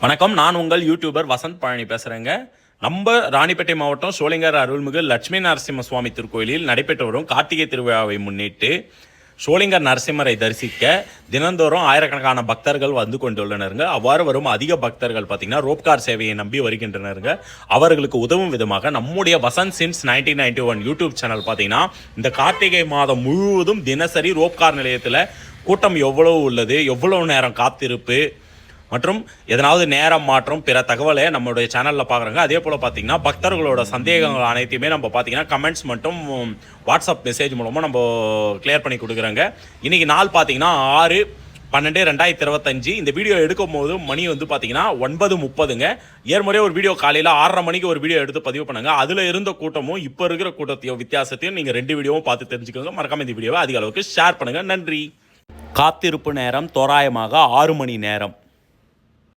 வணக்கம் நான் உங்கள் யூடியூபர் வசந்த் பழனி பேசுகிறேங்க நம்ம ராணிப்பேட்டை மாவட்டம் சோளிங்கர் அருள்மிகு லட்சுமி நரசிம்ம சுவாமி திருக்கோயிலில் நடைபெற்று வரும் கார்த்திகை திருவிழாவை முன்னிட்டு சோளிங்கர் நரசிம்மரை தரிசிக்க தினந்தோறும் ஆயிரக்கணக்கான பக்தர்கள் வந்து கொண்டுள்ளனருங்க. அவ்வாறு வரும் அதிக பக்தர்கள் பார்த்தீங்கன்னா ரோப்கார் சேவையை நம்பி வருகின்றனருங்க. அவர்களுக்கு உதவும் விதமாக நம்முடைய Vasanth since nineteen ninety one YouTube channel பார்த்தீங்கன்னா இந்த கார்த்திகை மாதம் முழுவதும் தினசரி ரோப்கார் நிலையத்தில் கூட்டம் எவ்வளவு உள்ளது எவ்வளவு நேரம் காத்திருப்பு மற்றும் எதனாவது நேரம் மாற்றம் பிற தகவலை நம்மளுடைய சேனலில் பார்க்குறாங்க அதே போல் பார்த்தீங்கன்னா பக்தர்களோட சந்தேகங்கள் அனைத்தையுமே நம்ம பார்த்தீங்கன்னா கமெண்ட்ஸ் மட்டும் வாட்ஸ்அப் மெசேஜ் மூலமாக நம்ம கிளியர் பண்ணி கொடுக்குறோங்க. இன்றைக்கி நாள் பார்த்தீங்கன்னா ஆறு பன்னெண்டு ரெண்டாயிரத்தி இருபத்தஞ்சு. இந்த வீடியோ எடுக்கும் போது மணி வந்து பார்த்தீங்கன்னா ஒன்பது முப்பதுங்க. ஏற்கனவே ஒரு வீடியோ காலையில் ஆறரை மணிக்கு ஒரு வீடியோ எடுத்து பதிவு பண்ணுங்க. அதில் இருந்த கூட்டமும் இப்போ இருக்கிற கூட்டத்தையும் வித்தியாசத்தையும் நீங்கள் ரெண்டு வீடியோவும் பார்த்து தெரிஞ்சுக்கோங்க. மறக்காம இந்த வீடியோவை அதிக அளவுக்கு ஷேர் பண்ணுங்கள் நன்றி. காத்திருப்பு நேரம் தோராயமாக ஆறு மணி நேரம்.